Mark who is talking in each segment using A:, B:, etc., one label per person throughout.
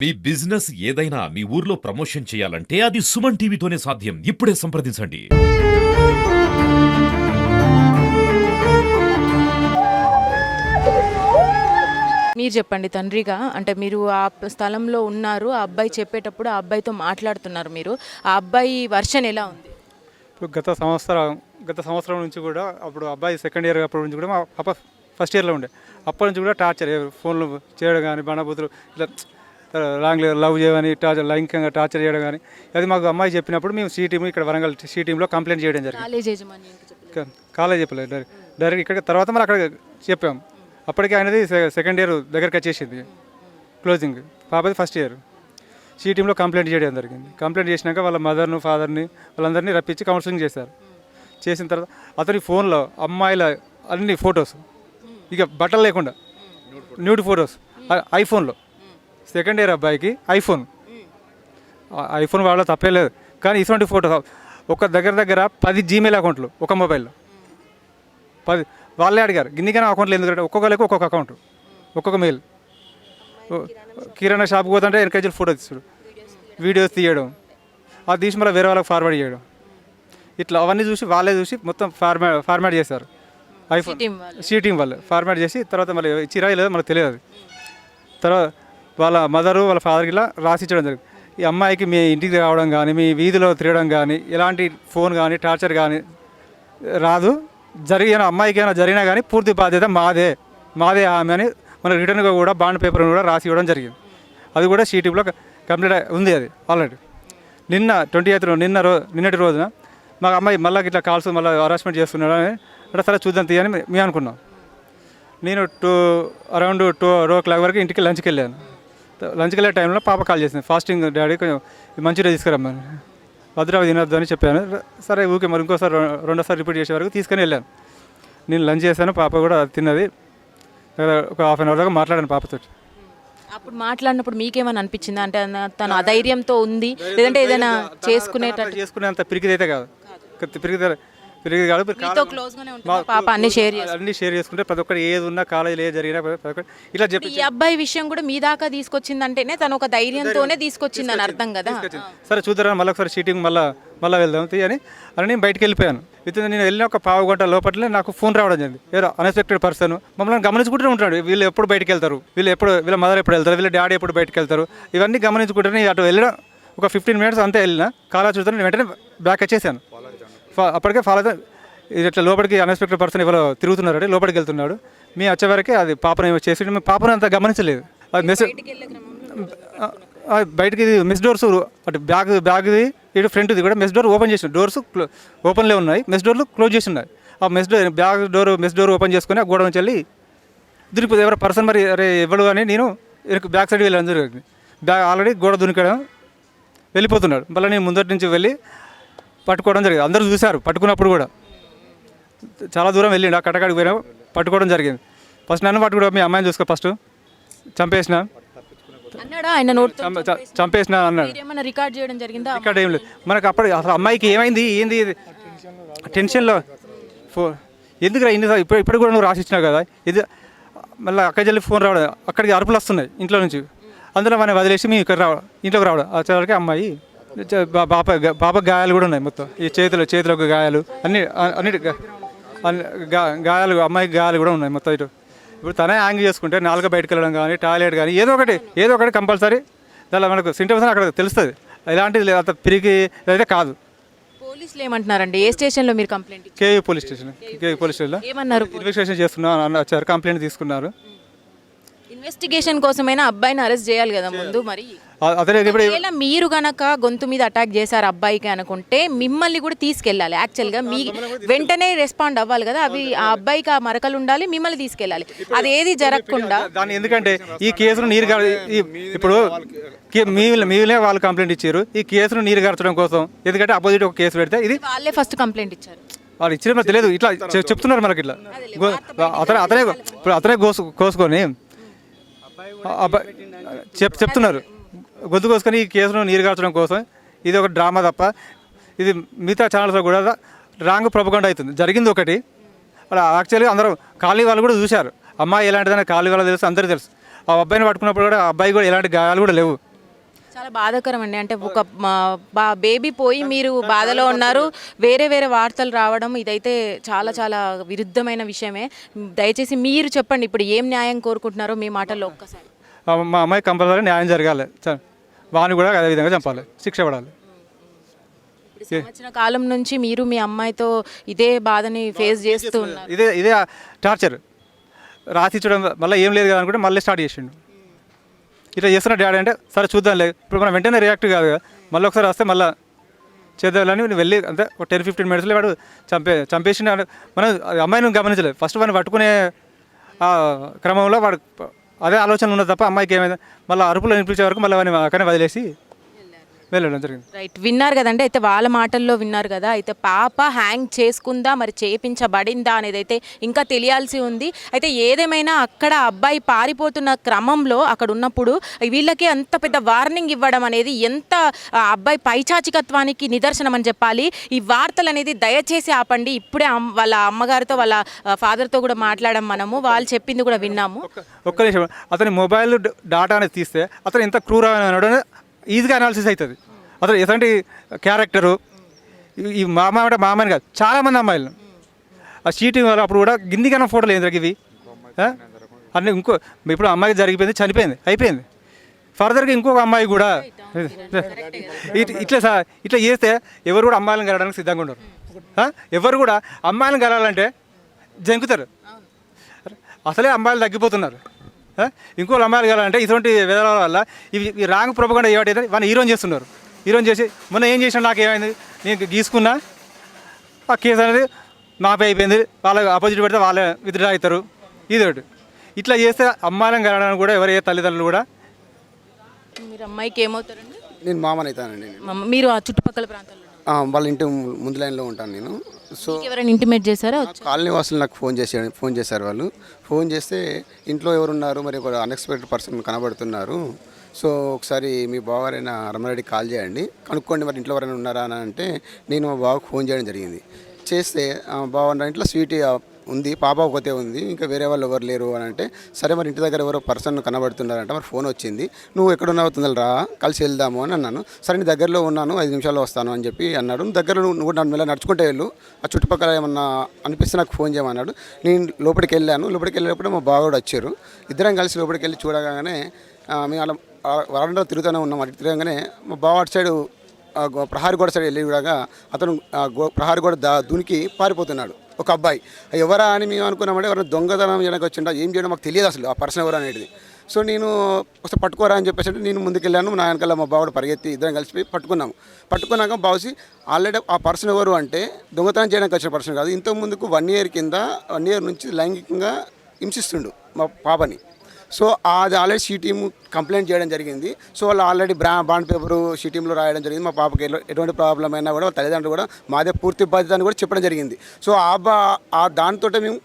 A: మీ business ఏదైనా మీ ఊర్లో promotion చేయాలంటే అది సుమన్ టీవీతోనే సాధ్యం. ఇప్పుడే సంప్రదించండి.
B: మీరు చెప్పండి తండ్రిగా అంటే మీరు ఆ స్థలంలో ఉన్నారు ఆ అబ్బాయి చెప్పేటప్పుడు ఆ అబ్బాయితో మాట్లాడుతున్నారు మీరు. ఆ అబ్బాయి వర్షన్ ఎలా ఉంది?
C: ఇప్పుడు గత సంవత్సరం గత సంవత్సరం నుంచి కూడా అప్పుడు అబ్బాయి సెకండ్ ఇయర్ అప్పటి నుంచి కూడా మా పాప ఫస్ట్ ఇయర్లో ఉండే. అప్పటి నుంచి కూడా టార్చర్ ఫోన్లు చేయడం కానీ బండబూతులు ఇట్లా రాంగ్ లవ్ చేయమని టార్చర్ లైంగికంగా టార్చర్ చేయడం కానీ అది మాకు అమ్మాయి చెప్పినప్పుడు మేము సి టీమ్ ఇక్కడ వరంగల్ సి టీంలో కంప్లైంట్ చేయడం జరిగింది.
B: కాలేజ్
C: చెప్పలేదు డైరెక్ట్ డైరెక్ట్ ఇక్కడ తర్వాత మళ్ళీ అక్కడ చెప్పాం. అప్పటికి ఆయనది సెకండ్ ఇయర్ దగ్గరికి వచ్చేసింది. క్లోజింగ్. పాపది ఫస్ట్ ఇయర్. సి టీంలో కంప్లైంట్ చేయడం జరిగింది. కంప్లైంట్ చేసినాక వాళ్ళ మదర్ను ఫాదర్ని వాళ్ళందరినీ రప్పించి కౌన్సిలింగ్ చేశారు. చేసిన తర్వాత అతని ఫోన్లో అమ్మాయిల అన్ని ఫొటోస్. ఇక బట్టలు లేకుండా. Nude photos. ఐఫోన్లో. సెకండ్ ఇయర్ అబ్బాయికి ఐఫోన్. ఐఫోన్ వాళ్ళ తప్పే లేదు. కానీ ఇటువంటి ఫోటో ఒక దగ్గర దగ్గర పది జీమెయిల్ అకౌంట్లు ఒక మొబైల్లో. పది వాళ్ళే అడిగారు గిన్నికైనా అకౌంట్లు ఎందుకంటే ఒక్కొక్కరికి ఒక్కొక్క అకౌంట్ ఒక్కొక్క మెయిల్. కిరాణా షాప్కి పోతుంటే వెనకాల ఫోటో తీసాడు వీడియోస్ తీయడం. అది తీసి మళ్ళీ వేరే వాళ్ళకి ఫార్వర్డ్ చేయడం. ఇట్లా అవన్నీ చూసి వాళ్ళే చూసి మొత్తం ఫార్మా ఫార్మాట్ చేశారు. ఐఫోన్
B: team వాళ్ళు.
C: సి టీం వాళ్ళు. ఫార్మాట్ చేసి తర్వాత మళ్ళీ ఇచ్చిరా లేదో మనకు తెలియదు తర్వాత వాళ్ళ మదరు వాళ్ళ ఫాదర్కి ఇలా రాసిచ్చడం జరిగింది. ఈ అమ్మాయికి మీ ఇంటికి రావడం కానీ మీ వీధిలో తిరగడం కానీ ఎలాంటి ఫోన్ కానీ టార్చర్ కానీ రాదు. జరిగిన అమ్మాయికి ఏమైనా జరిగినా కానీ పూర్తి బాధ్యత మాదే. మాదే ఆమె అని మన రిటర్న్గా కూడా బాండ్ పేపర్ కూడా రాసి ఇవ్వడం జరిగింది. అది కూడా సీటీలో కంప్లీట్ ఉంది అది ఆల్రెడీ నిన్న ట్వంటీ ఎయిత్ నిన్న రో నిన్నటి రోజున మా అమ్మాయి మళ్ళీ ఇట్లా కాల్స్ మళ్ళీ హరాస్మెంట్ చేస్తున్నాడు అని అంటే సరే చూద్దాం తీయని మేము అనుకున్నాం. నేను two around two o'clock వరకు ఇంటికి లంచ్కి వెళ్ళాను. లంచ్కి వెళ్ళే టైంలో పాప కాల్ చేసింది. ఫాస్టింగ్ డాడీ కొంచెం మంచిగా తీసుకురమ్మని భద్రావతి తినొద్దు అని చెప్పాను. సరే ఊకే మరి ఇంకోసారి రెండోసారి రిపీట్ చేసే వరకు తీసుకొని వెళ్ళాను. నేను లంచ్ చేశాను పాప కూడా తిన్నది. ఒక హాఫ్ అన్ అవర్ దాకా మాట్లాడాను పాపతో
B: అప్పుడు మాట్లాడినప్పుడు మీకేమైనా అనిపించిందా? అంటే తను అధైర్యంతో ఉంది. లేదంటే ఏదైనా చేసుకునేటట్టు
C: చేసుకునేంత పిరికిదైతే కాదు. పిరికిద పిరికిది కాదు మీరు
B: మీతో క్లోజ్ గానే ఉంటుంది పాప అన్ని షేర్
C: అన్ని షేర్ చేసుకుంటే ప్రతి ఒక్కటి ఏది ఉన్నా కాలేజీలో ఏది జరిగినా ప్రతి ఇట్లా చెప్పి
B: ఈ అబ్బాయి విషయం కూడా మీ దాకా తీసుకొచ్చిందంటేనే తను ఒక ధైర్యంతోనే తీసుకొచ్చిందని అర్థం కదా?
C: సరే చూద్దరా మళ్ళీ ఒకసారి షీటింగ్ మళ్ళీ మళ్ళీ వెళ్దాం తీ అని అని నేను బయటికి వెళ్ళిపోయాను. విత్ నేను వెళ్ళిన ఒక పావు గంట లోపలనే నాకు ఫోన్ రావడం జరిగింది. ఏదో అన్ఎక్స్పెక్టెడ్ పర్సన్ మమ్మల్ని గమనించుకుంటూనే ఉంటాడు. వీళ్ళు ఎప్పుడు బయటికి వెళ్తారు? వీళ్ళు ఎప్పుడు వీళ్ళ మదర్ ఎప్పుడు వెళ్తారు? వీళ్ళ డాడీ ఎప్పుడు బయటికి వెళ్తారు? ఇవన్నీ గమనించుకుంటూనే అటు వెళ్ళిన ఒక ఫిఫ్టీన్ మినిట్స్ అంతే వెళ్ళిన. కాలా చూస్తాను వెంటనే బ్యాక్ వచ్చేసాను. అప్పటికే ఫాలో అవుతా- ఇది ఇట్లా లోపలికి అన్ఎక్స్పెక్టెడ్ పర్సన్ ఎవరో తిరుగుతున్నాడు లోపలికి వెళ్తున్నాడు. మీ వచ్చే వరకే అది పాపను ఏమో చేసి మేము పాపను అంత గమనించలేదు. అది మెసేజ్ ఆ, బయటికి ఇది మెస్ డోర్స్ అటు బ్యాగ్ బ్యాగ్ది ఇటు ఫ్రంట్ది కూడా మెస్ డోర్ ఓపెన్ చేసిన డోర్స్ ఓపెన్లే ఉన్నాయి మెస్ డోర్లు క్లోజ్ చేసి ఉన్నాయి. ఆ mess door back door mess door open చేసుకొని ఆ గోడ నుంచి వెళ్ళి దునిపోతే ఎవరో పర్సన్ మరి అరే ఎవడు అని నేను బ్యాక్ సైడ్ వెళ్ళాను జరిగింది. బ్యాగ్ ఆల్రెడీ గోడ దునికడం వెళ్ళిపోతున్నాడు. మళ్ళీ నేను ముందటి నుంచి వెళ్ళి పట్టుకోవడం జరిగింది. అందరూ చూశారు పట్టుకున్నప్పుడు కూడా. చాలా దూరం వెళ్ళిండు ఆ కట్టకాడికి పోయినా పట్టుకోవడం జరిగింది. ఫస్ట్ నన్ను పట్టుకోవడం మీ అమ్మాయిని చూసుకో ఫస్ట్. చంపేసిన. చంపేసిన. అన్నాడు.
B: రికార్డ్ చేయడం జరిగిందా?
C: ఏం లేదు. మనకు అప్పుడు అసలు అమ్మాయికి ఏమైంది ఏంది ఇది? టెన్షన్లో ఫో ఎందుకురా ఇన్ని ఇప్పుడు ఇప్పుడు కూడా నువ్వు రాసిచ్చినావు కదా? ఇది మళ్ళీ అక్కడి వెళ్ళి ఫోన్ రావడం అక్కడికి అరుపులు వస్తున్నాయి ఇంట్లో నుంచి. అందులో మనం వదిలేసి మేము ఇక్కడ రావడం ఇంట్లోకి రావడం. వచ్చేవరకు అమ్మాయి చ- బా- పాప పాప గాయాలు కూడా ఉన్నాయి మొత్తం. ఈ చేతులు చేతులకు గాయాలు. అన్ని అన్నిటి అన్ని గాయాలు అమ్మాయికి గాయాలు కూడా ఉన్నాయి మొత్తం ఇటు. ఇప్పుడు తనే యాంగ్ చేసుకుంటే నాలుగు బయటకు వెళ్ళడం కానీ టాయిలెట్ కానీ ఏదో ఒకటి ఏదో ఒకటి కంపల్సరీ దానిలో మనకు సింటమ్స్ అక్కడ తెలుస్తుంది. ఇలాంటిది అంత పిరికి అయితే కాదు.
B: పోలీసులు ఏమంటున్నారండి? ఏ స్టేషన్లో మీరు complaint
C: KU police station KU police స్టేషన్లో.
B: ఏమన్నారు
C: ఇన్వెస్టిగేషన్ చేస్తున్నా అని వచ్చారు కంప్లైంట్ తీసుకున్నారు.
B: ఇన్వెస్టిగేషన్ కోసమైనా అబ్బాయిని అరెస్ట్ చేయాలి కదా ముందు మరి. ఒకవేళ మీరు గనక గొంతు మీద అటాక్ చేశారు అబ్బాయికి అనుకుంటే మిమ్మల్ని కూడా తీసుకెళ్ళాలి. యాక్చువల్గా మీ వెంటనే రెస్పాండ్ అవ్వాలి కదా. అవి ఆ అబ్బాయికి ఆ మరకలు ఉండాలి మిమ్మల్ని తీసుకెళ్ళాలి. అది ఏది జరగకుండా
C: దాన్ని ఎందుకంటే ఈ కేసును నీరు ఇప్పుడు మీలే వాళ్ళు కంప్లైంట్ ఇచ్చారు. ఈ కేసును నీరు గార్చడం కోసం ఎందుకంటే అపోజిట్ ఒక కేసు పెడితే ఇది
B: వాళ్ళే ఫస్ట్ కంప్లైంట్ ఇచ్చారు.
C: వాళ్ళు ఇచ్చిన తెలియదు. ఇట్లా చెప్తున్నారు మనకి ఇట్లా. అతనే అతనే ఇప్పుడు అతనే కోసు కోసుకొని చెప్ చెప్తున్నారు. గొంతు కోసుకొని ఈ కేసును నీరు గార్చడం కోసం. ఇది ఒక డ్రామా తప్ప. ఇది మిగతా ఛానల్స్లో కూడా రాంగ్ ప్రొపగండ అవుతుంది. జరిగింది ఒకటి. అలా యాక్చువల్గా అందరూ ఖాళీ వాళ్ళు కూడా చూశారు. అమ్మాయి ఎలాంటిదని ఖాళీ వాళ్ళు తెలుసు అందరూ తెలుసు. ఆ అబ్బాయిని పట్టుకున్నప్పుడు కూడా ఆ అబ్బాయి కూడా ఎలాంటి గాయాలు కూడా లేవు.
B: చాలా బాధాకరం అండి. అంటే ఒక బేబీ పోయి మీరు బాధలో ఉన్నారు. వేరే వేరే వార్తలు రావడం ఇదైతే చాలా చాలా విరుద్ధమైన విషయమే. దయచేసి మీరు చెప్పండి ఇప్పుడు ఏం న్యాయం కోరుకుంటున్నారో మీ మాటల్లో ఒక్కసారి.
C: మా అమ్మాయి కంపల్సరీ న్యాయం జరగాలి. చ- వాడిని కూడా అదే విధంగా చంపాలి. శిక్ష పడాలి.
B: సంవత్సర కాలం నుంచి మీరు మీ అమ్మాయితో ఇదే బాధని ఫేస్ చేస్తూ ఉన్నారు.
C: ఇదే ఇదే టార్చర్. రాసిచ్చడం మళ్ళీ ఏం లేదు కదా అనుకుంటే మళ్ళీ స్టార్ట్ చేసిండు. ఇట్లా చేస్తున్న డాడీ అంటే సరే చూద్దాంలే ఇప్పుడు మనం వెంటనే రియాక్ట్ కాదు కదా. మళ్ళీ ఒకసారి వస్తే మళ్ళీ చేద్దామని నేను వెళ్ళి అంతే ఒక టెన్ ఫిఫ్టీన్ మినిట్స్లో వాడు చంపే చంపేసి మనం అమ్మాయిని గమనించలేదు. ఫస్ట్ వాడిని పట్టుకునే ఆ క్రమంలో వాడు అదే ఆలోచన ఉన్నది తప్ప అమ్మాయికి ఏమైంది? మళ్ళీ అరుపులు వినిపించే వరకు మళ్ళీ వాడిని అక్కడనే వదిలేసి వెళ్ళడం జరిగింది.
B: రైట్ విన్నారు కదండి అయితే వాళ్ళ మాటల్లో విన్నారు కదా అయితే పాప హ్యాంగ్ చేసుకుందా మరి చేపించబడిందా అనేది అయితే ఇంకా తెలియాల్సి ఉంది. అయితే ఏదేమైనా అక్కడ అబ్బాయి పారిపోతున్న క్రమంలో అక్కడ ఉన్నప్పుడు వీళ్ళకి అంత పెద్ద వార్నింగ్ ఇవ్వడం అనేది ఎంత అబ్బాయి పైచాచికత్వానికి నిదర్శనం అని చెప్పాలి. ఈ వార్తలు అనేది దయచేసి ఆపండి. ఇప్పుడే వాళ్ళ అమ్మగారితో వాళ్ళ ఫాదర్తో కూడా మాట్లాడడం మనము. వాళ్ళు చెప్పింది కూడా విన్నాము.
C: ఒక్క నిమిషం. అతని మొబైల్ డాటా అనేది తీస్తే అతను ఎంత క్రూరమైన ఈజీగా అనాలిసిస్ అవుతుంది అతను ఎటువంటి క్యారెక్టరు ఈ- మామ అంటే మామని కాదు చాలామంది అమ్మాయిలు. ఆ షీటింగ్ వల్ల అప్పుడు కూడా గిన్నికన్నా ఫోటోలు ఏంద్రా ఇవి అన్నీ ఇంకో ఇప్పుడు అమ్మాయికి జరిగిపోయింది చనిపోయింది అయిపోయింది. ఫర్దర్గా ఇంకొక అమ్మాయి కూడా ఇట్- ఇట్లా సార్ ఇట్లా చేస్తే ఎవరు కూడా అమ్మాయిలను కలవడానికి సిద్ధంగా ఉండరు. ఎవరు కూడా అమ్మాయిలను కలాలంటే జంకుతారు. అసలే అమ్మాయిలు తగ్గిపోతున్నారు. ఇంకో అమ్మాయిలు కావాలంటే ఇటువంటి విధాల వల్ల ఇవి రాంగ్ ప్రొపగండ ఏమిటైతే వాళ్ళని హీరోని చేస్తున్నారు. హీరోని చేసి మొన్న ఏం చేసినా నాకు ఏమైంది నేను గీసుకున్నా. ఆ కేసు అనేది మాపై అయిపోయింది. వాళ్ళ ఆపోజిట్ పెడితే వాళ్ళే విత్డ్రా అవుతారు. ఇది ఒకటి. ఇట్లా చేస్తే అమ్మాయిలను కలవడానికి కూడా ఎవరు ఏ తల్లిదండ్రులు కూడా
B: మీరు అమ్మాయికి ఏమవుతారండి?
D: నేను మామని అవుతానండి
B: మీరు ఆ చుట్టుపక్కల ప్రాంతాల్లో
D: వాళ్ళ ఇంటి ముందు లైన్లో ఉంటాను నేను. సో
B: ఎవరైనా ఇంటిమేట్ చేశారా?
D: కాలనీ వాసులు నాకు ఫోన్ చేసాడు ఫోన్ చేశారు వాళ్ళు. ఫోన్ చేస్తే ఇంట్లో ఎవరున్నారు? మరి ఒక అన్ఎక్స్పెక్టెడ్ పర్సన్ కనబడుతున్నారు. సో ఒకసారి మీ బావగారైన రమణారెడ్డి కాల్ చేయండి. కనుక్కోండి మరి ఇంట్లో ఎవరైనా ఉన్నారా అని అంటే నేను మా బావకు ఫోన్ చేయడం జరిగింది. చేస్తే బావ ఇంట్లో స్వీట్ ఉంది పాప ఒకతే ఉంది ఇంకా వేరే వాళ్ళు ఎవరు లేరు అని అంటే సరే మరి ఇంటి దగ్గర ఎవరో పర్సన్ కనబడుతున్నారంట మరి ఫోన్ వచ్చింది నువ్వు ఎక్కడున్నావు తొందర రా కలిసి వెళ్దాము అని అన్నాను. సరే నీ దగ్గరలో ఉన్నాను ఐదు నిమిషాల్లో వస్తాను అని చెప్పి అన్నాడు. దగ్గర నువ్వు నువ్వు నన్ను మెల్ల నడుచుకుంటే వెళ్ళు ఆ చుట్టుపక్కల ఏమన్నా అనిపిస్తే నాకు ఫోన్ చేయమన్నాడు నేను లోపలికి వెళ్ళాను. లోపలికి వెళ్ళేటప్పుడు మా బావ కూడా వచ్చారు. ఇద్దరం కలిసి లోపలికి వెళ్ళి చూడగానే మేము అలా ఆ తిరుగుతూనే ఉన్నాం. అటు తిరగగానే మా బావ అటు సైడు ప్రహారీ గోడ సైడ్ వెళ్ళి కూడా అతను గో ప్రహారీ గోడ దా దునికి పారిపోతున్నాడు. ఒక అబ్బాయి. ఎవరా అని మేము అనుకున్నామంటే ఎవరైనా దొంగతనం చేయడానికి వచ్చిండా ఏం చేయడం? మాకు తెలియదు అసలు ఆ పర్సన్ ఎవరు అనేది. సో నేను ఒకసారి పట్టుకోరా అని చెప్పేసి అంటే నేను ముందుకెళ్ళాను. నా వెనకాల మా బావుడు పరిగెత్తి ఇద్దరం కలిసిపోయి పట్టుకున్నాము. పట్టుకున్నాక బావుసి ఆల్రెడీ ఆ పర్సన్ ఎవరు అంటే దొంగతనం చేయడానికి వచ్చిన పర్సన్ కాదు. ఇంతకు ముందుకు వన్ ఇయర్ కింద వన్ ఇయర్ నుంచి లైంగికంగా హింసిస్తుండు మా పాపని. సో అది ఆల్రెడీ షీ టీమ్ కంప్లైంట్ చేయడం జరిగింది. సో వాళ్ళు ఆల్రెడీ బ్రా బాండ్ పేపరు షీ టీంలో రాయడం జరిగింది. మా పాపకి ఎటువంటి ప్రాబ్లం అయినా కూడా వాళ్ళ తల్లిదండ్రులు కూడా మాదే పూర్తి బాధ్యత అని కూడా చెప్పడం జరిగింది. సో ఆ బా ఆ దానితో మేము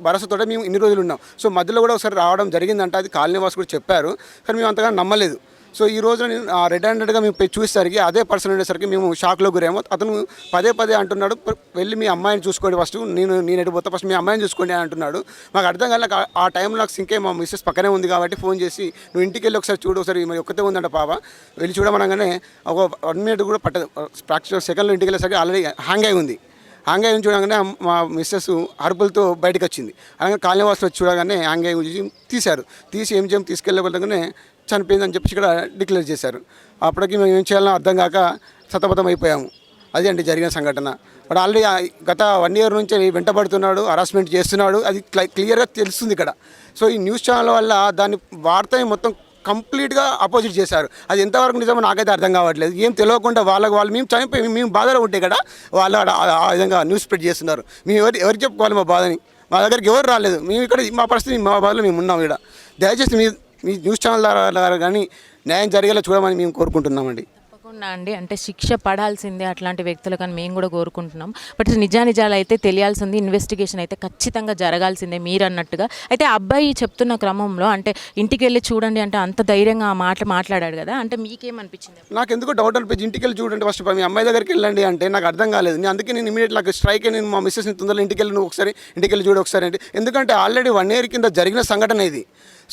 D: భరోసాతో మేము ఇన్ని రోజులు ఉన్నాం. సో మధ్యలో కూడా ఒకసారి రావడం జరిగిందంట. అది కాలనీ వాసు కూడా చెప్పారు. కానీ మేము అంతగా నమ్మలేదు. సో ఈ రోజున నేను రెడ్ హ్యాండెడ్గా మేము చూసేసరికి అదే పర్సన్ ఉండేసరికి మేము షాక్లో గురేమో అతను పదే పదే అంటున్నాడు వెళ్ళి మీ అమ్మాయిని చూసుకోండి ఫస్ట్ నేను నేను ఎటు పోతా? ఫస్ట్ మీ అమ్మాయిని చూసుకోండి అని అంటున్నాడు. మాకు అర్థం కాలేక ఆ- టైంలో నాకు సింకే మా మిస్సెస్ పక్కనే ఉంది కాబట్టి ఫోన్ చేసి నువ్వు ఇంటికి వెళ్ళి ఒకసారి చూడు ఒకసారి మరి ఒక్కతే ఉందంట పాప. వెళ్ళి చూడమనగానే ఒక వన్ మినిట్ కూడా పట్టదు. ప్రాక్టికల్ సెకండ్లో ఇంటికి వెళ్ళేసరికి ఆల్రెడీ హ్యాంగ్ అయి ఉంది. హ్యాంగ్ అయ్యి చూడగానే మా మిస్సెస్ అరుపులతో బయటకు వచ్చింది. అలాగే కాలనీ వాసులు వచ్చి చూడగానే హ్యాంగ్ అయ్యి చూసి తీశారు. తీసి ఏం చేయం తీసుకెళ్ళగలగానే చనిపోయిందని చెప్పి ఇక్కడ డిక్లేర్ చేశారు. అప్పటికి మేము ఏం చేయాలో అర్థం కాక సతమతం అయిపోయాము. అది అండి జరిగిన సంఘటన. వాడు ఆల్రెడీ గత వన్ ఇయర్ నుంచి వెంటబడుతున్నాడు హరాస్మెంట్ చేస్తున్నాడు అది క్లై- క్లియర్గా తెలుస్తుంది ఇక్కడ. సో ఈ న్యూస్ ఛానల్ వల్ల దాని వార్తని మొత్తం కంప్లీట్గా అపోజిట్ చేశారు. అది ఎంతవరకు నిజమో నాకైతే అర్థం కావట్లేదు. ఏం తెలియకుండా వాళ్ళకి వాళ్ళు మేము చనిపోయి మేము బాధలో ఉంటే కదా వాళ్ళు ఆడ- ఆ- విధంగా న్యూస్ స్ప్రెడ్ చేస్తున్నారు. మేము ఎవరు ఎవరికి చెప్పుకోవాలి మా బాధని? మా దగ్గరికి ఎవరు రాలేదు. మేము ఇక్కడ మా పరిస్థితి మా బాధలో మేము ఉన్నాం ఇక్కడ. దయచేసి మీ మీ న్యూస్ ఛానల్ ద్వారా కానీ న్యాయం జరిగేలా చూడమని మేము కోరుకుంటున్నామండి.
B: తప్పకుండా అండి. అంటే శిక్ష పడాల్సిందే అట్లాంటి వ్యక్తులకు అని మేము కూడా కోరుకుంటున్నాం. బట్ నిజానిజాలు అయితే తెలియాల్సింది ఇన్వెస్టిగేషన్ అయితే ఖచ్చితంగా జరగాల్సిందే మీరు అన్నట్టుగా. అయితే ఆ అబ్బాయి చెప్తున్న క్రమంలో అంటే ఇంటికి వెళ్ళి చూడండి అంటే అంత ధైర్యంగా ఆ మాట మాట్లాడాడు కదా అంటే మీకేమనిపించింది?
D: నాకు ఎందుకో డౌట్ అనిపించి ఇంటికి వెళ్ళి చూడండి ఫస్ట్ మీ అమ్మాయి దగ్గరికి వెళ్ళండి అంటే నాకు అర్థం కాలేదు. నేను అందుకే నేను ఇమీడియట్ నాకు స్ట్రైక్ నేను మా మిస్సెస్ని తొందరలో ఇంటికి వెళ్ళి నువ్వు ఒకసారి ఇంటికి వెళ్ళి చూడు ఒకసారి అంటే. ఎందుకంటే ఆల్రెడీ వన్ ఇయర్ కింద జరిగిన సంఘటన ఇది.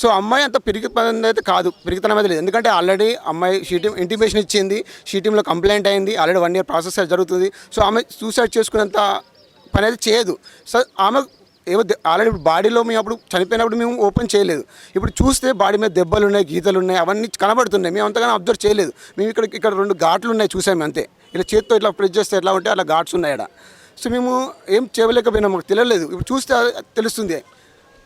D: సో అమ్మాయి అంత పిరిగిపోయింది అయితే కాదు. పిరిగితనం అయితే లేదు. ఎందుకంటే ఆల్రెడీ అమ్మాయి షీటీ ఇంటిమేషన్ ఇచ్చింది. షీటీంలో కంప్లైంట్ అయింది. ఆల్రెడీ వన్ ఇయర్ ప్రాసెస్ జరుగుతుంది. సో ఆమె సూసైడ్ చేసుకునేంత పని అయితే చేయదు. సో ఆమె ఏమో ఆల్రెడీ బాడీలో మేము అప్పుడు చనిపోయినప్పుడు మేము ఓపెన్ చేయలేదు. ఇప్పుడు చూస్తే బాడీ మీద దెబ్బలు ఉన్నాయి గీతలు ఉన్నాయి అవన్నీ కనబడుతున్నాయి. మేము అంతగానో అబ్జర్వ్ చేయలేదు. మేము ఇక్కడ ఇక్కడ రెండు ఘాట్లు ఉన్నాయి చూసాము అంతే. ఇలా చేత్తో ఇట్లా ప్రెస్ చేస్తే ఎట్లా ఉంటే అలా ఘాట్స్ ఉన్నాయి ఇక్కడ సో మేము ఏం చేయలేకపోయినా మాకు తెలియలేదు. ఇప్పుడు చూస్తే తెలుస్తుంది.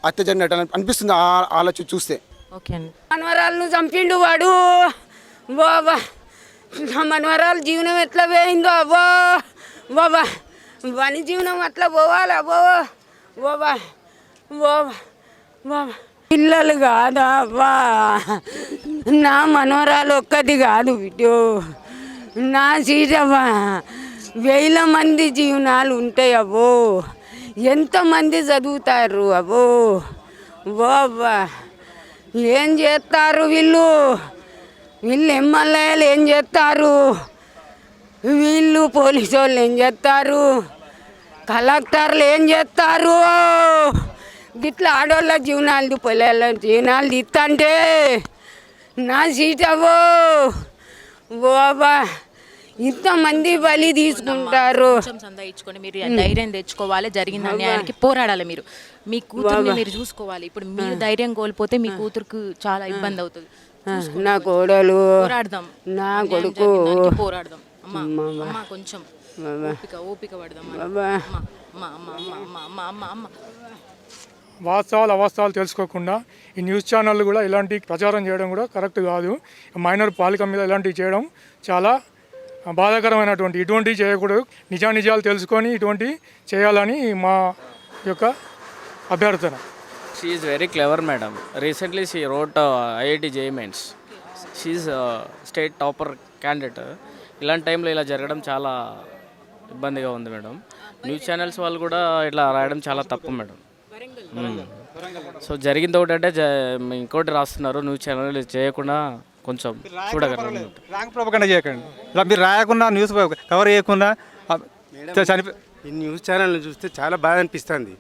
D: అత్య జరిగినట్టు అని అనిపిస్తుంది ఆ ఆలోచన చూస్తే.
B: ఓకే అండి.
E: మనవరాలను చంపిండు వాడు. బాబా నా మనవరాలు జీవనం ఎట్లా పోయిందో అవ్వో. బాబా వాని జీవనం అట్లా పోవాలి అవ్వో. బాబా బాబా బాబా పిల్లలు కాదా అవ్వా. నా మనవరాలు ఒక్కది కాదు బిడ్డో. నా సీటవ్వా వేల మంది జీవనాలు ఉంటాయి అవ్వో. ఎంతమంది చదువుతారు? అబ్బో! బాబా! ఏం చేస్తారు వీళ్ళు? వీళ్ళు ఎమ్మెల్యేలు ఏం చేస్తారు? వీళ్ళు పోలీసు వాళ్ళు ఏం చేస్తారు? కలెక్టర్లు ఏం చేస్తారు? గిట్లా ఆడోళ్ళ జీవనాలు పొలాల జీవనాలు ఇస్తంటే నా సీట్ అవ్వో బాబా! ఇంతమంది బలి తీసుకుంటారు.
B: కొంచెం సందాయించుకొని మీరు ధైర్యం తెచ్చుకోవాలి జరిగిన అన్యాయానికి పోరాడాలి మీరు. మీ కూతుర్ని మీరు చూసుకోవాలి. ఇప్పుడు మీరు ధైర్యం కోల్పోతే మీ కూతురుకు చాలా ఇబ్బంది అవుతుంది.
E: నా కోడలు
B: పోరాడదాం.
E: నా కొడుకు.
B: పోరాడదాం. అమ్మా అమ్మా కొంచెం. ఓపిక ఓపిక పడదాం
F: వాస్తవాలు అవాస్తవాలు తెలుసుకోకుండా ఈ న్యూస్ ఛానళ్ళు కూడా ఇలాంటి ప్రచారం చేయడం కూడా కరెక్ట్ కాదు. మైనర్ బాలిక మీద ఇలాంటివి చేయడం చాలా బాధాకరమైనటువంటి ఇటువంటివి చేయకూడదు నిజానిజాలు తెలుసుకొని ఇటువంటి చేయాలని మా యొక్క అభ్యర్థన
G: She is very clever, madam. Recently, she wrote uh, IIT JEE mains. She is uh, state topper candidate. ఇలాంటి టైంలో ఇలా జరగడం చాలా ఇబ్బందిగా ఉంది మేడం న్యూస్ ఛానల్స్ వాళ్ళు కూడా ఇట్లా రాయడం చాలా తప్పు మేడం. సో జరిగింది ఒకటి అంటే ఇంకోటి రాస్తున్నారు న్యూస్ ఛానల్ చేయకుండా కొంచెం చూడగలరు
C: రాంగ్ ప్రోపకండా చేయకండి. ఇలా మీరు రాయకుండా న్యూస్ కవర్ చేయకుండా చనిపో
H: ఈ న్యూస్ ఛానల్ని చూస్తే చాలా బాధ అనిపిస్తుంది.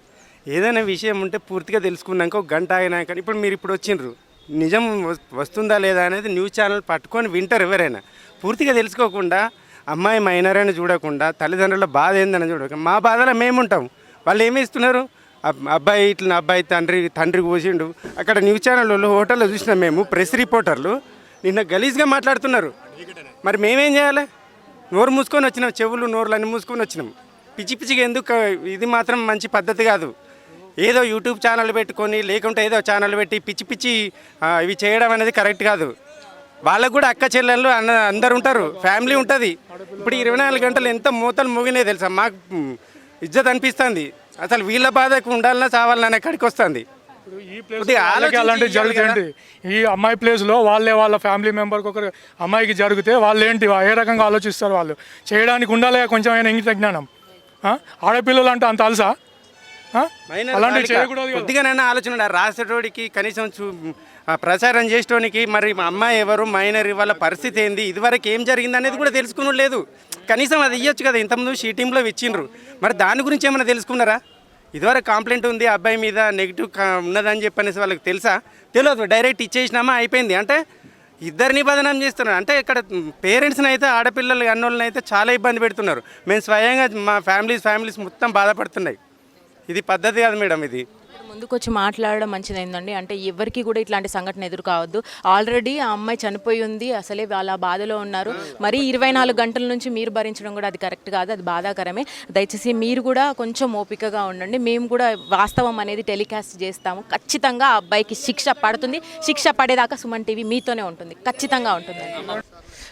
H: ఏదైనా విషయం ఉంటే పూర్తిగా తెలుసుకున్నాక ఒక గంట అయినాక ఇప్పుడు మీరు ఇప్పుడు వచ్చిండ్రు. నిజం వస్- వస్తుందా లేదా అనేది న్యూస్ ఛానల్ పట్టుకొని వింటారు ఎవరైనా. పూర్తిగా తెలుసుకోకుండా అమ్మాయి మైనర్ అని చూడకుండా తల్లిదండ్రుల బాధ ఏందని చూడక మా బాధలో మేము ఉంటాం వాళ్ళు ఏమి ఇస్తున్నారు అబ్- అబ్బాయి ఇట్లా అబ్బాయి తండ్రి తండ్రికి పోసిండు. అక్కడ న్యూస్ ఛానల్ వాళ్ళు హోటల్లో చూసినాం మేము ప్రెస్ రిపోర్టర్లు నిన్న గలీజ్గా మాట్లాడుతున్నారు. మరి మేమేం చేయాలి? నోరు మూసుకొని వచ్చినాం చెవులు నోరులు అన్ని మూసుకొని వచ్చినాం. పిచ్చి పిచ్చిగా ఎందుకు ఇది మాత్రం మంచి పద్ధతి కాదు. ఏదో యూట్యూబ్ ఛానల్ పెట్టుకొని లేకుంటే ఏదో ఛానల్ పెట్టి పిచ్చి పిచ్చి ఇవి చేయడం అనేది కరెక్ట్ కాదు. వాళ్ళకు కూడా అక్క చెల్లెళ్ళు అన్న అందరు ఉంటారు. ఫ్యామిలీ ఉంటుంది. ఇప్పుడు ఇరవై నాలుగు గంటలు ఎంత మూతలు మోగినాయి తెలుసా? మాకు ఇజ్జత్ అనిపిస్తుంది. అసలు వీళ్ళ బాధకు ఉండాలన్నా చావాలన్నా ఎక్కడికి వస్తుంది.
F: ఈ ప్లేస్ అలాంటివి జరుగుతాయండి. ఈ అమ్మాయి ప్లేస్లో వాళ్ళే వాళ్ళ ఫ్యామిలీ మెంబర్కి ఒకరు అమ్మాయికి జరిగితే వాళ్ళు ఏంటి ఏ రకంగా ఆలోచిస్తారు వాళ్ళు? చేయడానికి ఉండాలి కొంచెం అయినా ఇంగిత జ్ఞానం? ఆడపిల్లలు అంటే అంత అలసా? అలాంటివి. చేయకూడదు కదా.
H: కొద్దిగానైనా ఆలోచన. రాసేటోడికి కనీసం చూ ప్రచారం చేసేటోనికి మరి మా అమ్మాయి ఎవరు మైనర్ వాళ్ళ పరిస్థితి ఏంది? ఇదివరకు ఏం జరిగింది అనేది కూడా తెలుసుకుని లేదు. కనీసం అది ఇవ్వచ్చు కదా. ఇంతకుముందు షీటింగ్లో ఇచ్చిండ్రు. మరి దాని గురించి ఏమైనా తెలుసుకున్నారా? ఇదివరకు కంప్లైంట్ ఉంది అబ్బాయి మీద నెగిటివ్ ఉన్నదని చెప్పనేసి వాళ్ళకి తెలుసా? తెలియదు డైరెక్ట్ ఇచ్చేసినామా? అయిపోయింది. అంటే ఇద్దరిని బదనం చేస్తున్నారు. అంటే ఇక్కడ పేరెంట్స్ని అయితే ఆడపిల్లలు అన్నోళ్ళని అయితే చాలా ఇబ్బంది పెడుతున్నారు. మేము స్వయంగా మా ఫ్యామిలీస్ ఫ్యామిలీస్ మొత్తం బాధపడుతున్నాయి. ఇది పద్ధతి కాదు మేడం ఇది.
B: ముందుకొచ్చి మాట్లాడడం మంచిదైందండి? అంటే ఎవరికి కూడా ఇట్లాంటి సంఘటన ఎదురు కావద్దు. ఆల్రెడీ ఆ అమ్మాయి చనిపోయి ఉంది అసలే వాళ్ళ బాధలో ఉన్నారు. మరి ఇరవై నాలుగు గంటల నుంచి మీరు భరించడం కూడా అది కరెక్ట్ కాదు అది బాధాకరమే. దయచేసి మీరు కూడా కొంచెం ఓపికగా ఉండండి. మేము కూడా వాస్తవం అనేది టెలికాస్ట్ చేస్తాము. ఖచ్చితంగా ఆ అబ్బాయికి శిక్ష పడుతుంది. శిక్ష పడేదాకా సుమన్ టీవీ మీతోనే ఉంటుంది. ఖచ్చితంగా ఉంటుంది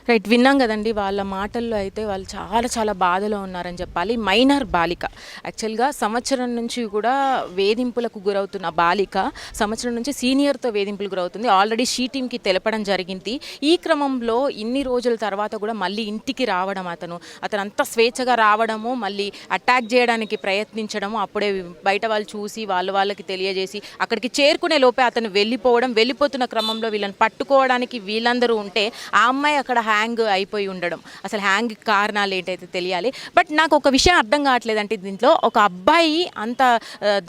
B: రైట్ విన్నాం కదండి వాళ్ళ మాటల్లో అయితే వాళ్ళు చాలా చాలా బాధలో ఉన్నారని చెప్పాలి. మైనర్ బాలిక. యాక్చువల్గా సంవత్సరం నుంచి కూడా వేధింపులకు గురవుతున్న బాలిక సంవత్సరం నుంచి సీనియర్తో వేధింపులు గురవుతుంది. ఆల్రెడీ షీ టీమ్కి తెలపడం జరిగింది. ఈ క్రమంలో ఇన్ని రోజుల తర్వాత కూడా మళ్ళీ ఇంటికి రావడం అతను. అతను అంత స్వేచ్ఛగా రావడము మళ్ళీ అటాక్ చేయడానికి ప్రయత్నించడము అప్పుడే బయట వాళ్ళు చూసి వాళ్ళ వాళ్ళకి తెలియజేసి అక్కడికి చేరుకునే లోపే అతను వెళ్ళిపోవడం వెళ్ళిపోతున్న క్రమంలో వీళ్ళని పట్టుకోవడానికి వీళ్ళందరూ ఉంటే ఆ అమ్మాయి అక్కడ హ్యాంగ్ అయిపోయి ఉండడం. అసలు హ్యాంగ్ కారణాలు ఏంటైతే తెలియాలి. బట్ నాకు ఒక విషయం అర్థం కావట్లేదు అంటే దీంట్లో ఒక అబ్బాయి అంత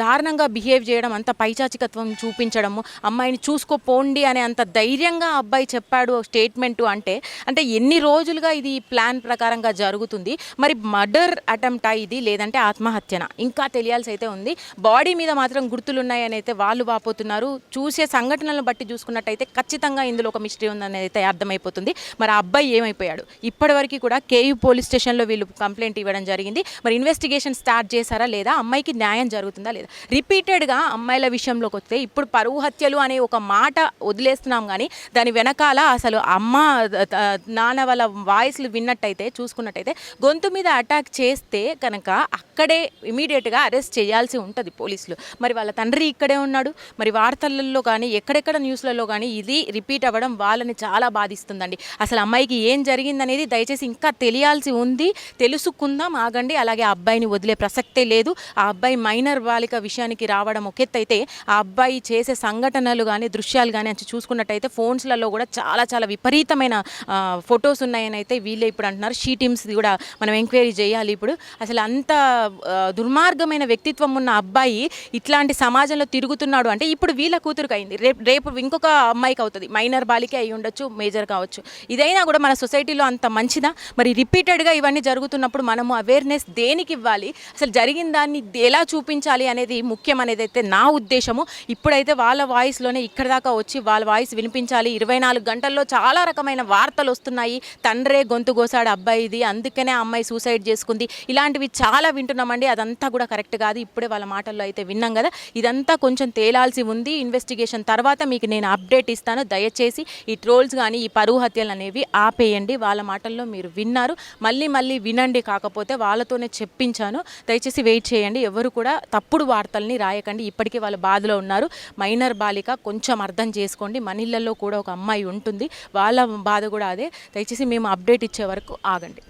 B: దారుణంగా బిహేవ్ చేయడం అంత పైచాచికత్వం చూపించడము అమ్మాయిని చూసుకోపోండి అనే అంత ధైర్యంగా అబ్బాయి చెప్పాడు స్టేట్మెంట్ అంటే అంటే ఎన్ని రోజులుగా ఇది ప్లాన్ ప్రకారంగా జరుగుతుంది. మరి మర్డర్ అటెంప్టా ఇది లేదంటే ఆత్మహత్యన? ఇంకా తెలియాల్సి అయితే ఉంది. బాడీ మీద మాత్రం గుర్తులు ఉన్నాయని అయితే వాళ్ళు వాపోతున్నారు. చూసే సంఘటనలను బట్టి చూసుకున్నట్టయితే ఖచ్చితంగా ఇందులో ఒక మిస్టరీ ఉందని అయితే అర్థమైపోతుంది. మరి అబ్బాయి అబ్బాయి ఏమైపోయాడు? ఇప్పటివరకు కూడా కేయూ పోలీస్ స్టేషన్లో వీళ్ళు కంప్లైంట్ ఇవ్వడం జరిగింది. మరి ఇన్వెస్టిగేషన్ స్టార్ట్ చేశారా లేదా? అమ్మాయికి న్యాయం జరుగుతుందా లేదా? రిపీటెడ్గా అమ్మాయిల విషయంలోకి వస్తే ఇప్పుడు పరువు హత్యలు అనే ఒక మాట వదిలేస్తున్నాం కానీ దాని వెనకాల అసలు అమ్మ నాన్న వాళ్ళ వాయిస్లు విన్నట్టయితే చూసుకున్నట్టయితే గొంతు మీద అటాక్ చేస్తే కనుక అక్కడే ఇమీడియట్గా అరెస్ట్ చేయాల్సి ఉంటుంది పోలీసులు. మరి వాళ్ళ తండ్రి ఇక్కడే ఉన్నాడు. మరి వార్తలలో కానీ ఎక్కడెక్కడ న్యూస్లలో కానీ ఇది రిపీట్ అవ్వడం వాళ్ళని చాలా బాధిస్తుందండి. అసలు అమ్మాయికి ఏం జరిగిందనేది దయచేసి ఇంకా తెలియాల్సి ఉంది. తెలుసుకుందాం ఆగండి. అలాగే ఆ అబ్బాయిని వదిలే ప్రసక్తే లేదు. ఆ అబ్బాయి మైనర్ బాలిక విషయానికి రావడం ఒకెత్తైతే ఆ అబ్బాయి చేసే సంఘటనలు కానీ దృశ్యాలు కానీ అని చూసుకున్నట్టయితే ఫోన్స్లలో కూడా చాలా చాలా విపరీతమైన ఫొటోస్ ఉన్నాయని అయితే వీళ్ళే ఇప్పుడు అంటున్నారు. షీ టీమ్స్ కూడా మనం ఎంక్వైరీ చేయాలి ఇప్పుడు. అసలు అంత దుర్మార్గమైన వ్యక్తిత్వం ఉన్న అబ్బాయి ఇట్లాంటి సమాజంలో తిరుగుతున్నాడు అంటే ఇప్పుడు వీళ్ళ కూతురుకు అయింది రేపు రేపు ఇంకొక అమ్మాయికి అవుతుంది. మైనర్ బాలికే అయి ఉండొచ్చు మేజర్ కావచ్చు. ఇదైనా కూడా మన సొసైటీలో అంత మంచిదా? మరి రిపీటెడ్గా ఇవన్నీ జరుగుతున్నప్పుడు మనము అవేర్నెస్ దేనికి ఇవ్వాలి? అసలు జరిగిన దాన్ని ఎలా చూపించాలి అనేది ముఖ్యం అనేది అయితే నా ఉద్దేశము. ఇప్పుడైతే వాళ్ళ వాయిస్లోనే ఇక్కడ దాకా వచ్చి వాళ్ళ వాయిస్ వినిపించాలి. ఇరవై నాలుగు గంటల్లో చాలా రకమైన వార్తలు వస్తున్నాయి. తండ్రే గొంతు గోసాడు అబ్బాయిది అందుకనే ఆ అమ్మాయి సూసైడ్ చేసుకుంది. ఇలాంటివి చాలా వింటున్నామండి. అదంతా కూడా కరెక్ట్ కాదు. ఇప్పుడే వాళ్ళ మాటల్లో అయితే విన్నాం కదా. ఇదంతా కొంచెం తేలాల్సి ఉంది. ఇన్వెస్టిగేషన్ తర్వాత మీకు నేను అప్డేట్ ఇస్తాను. దయచేసి ఈ ట్రోల్స్ కానీ ఈ పరువు హత్యలు అనేవి ఆపేయండి. వాళ్ళ మాటల్లో మీరు విన్నారు. మళ్ళీ మళ్ళీ వినండి. కాకపోతే వాళ్ళతోనే చెప్పించాను. దయచేసి వెయిట్ చేయండి. ఎవరు కూడా తప్పుడు వార్తల్ని రాయకండి. ఇప్పటికీ వాళ్ళు బాధలో ఉన్నారు. మైనర్ బాలిక కొంచెం అర్థం చేసుకోండి. మన ఇళ్ళల్లో కూడా ఒక అమ్మాయి ఉంటుంది. వాళ్ళ బాధ కూడా అదే. దయచేసి మేము అప్డేట్ ఇచ్చే వరకు ఆగండి.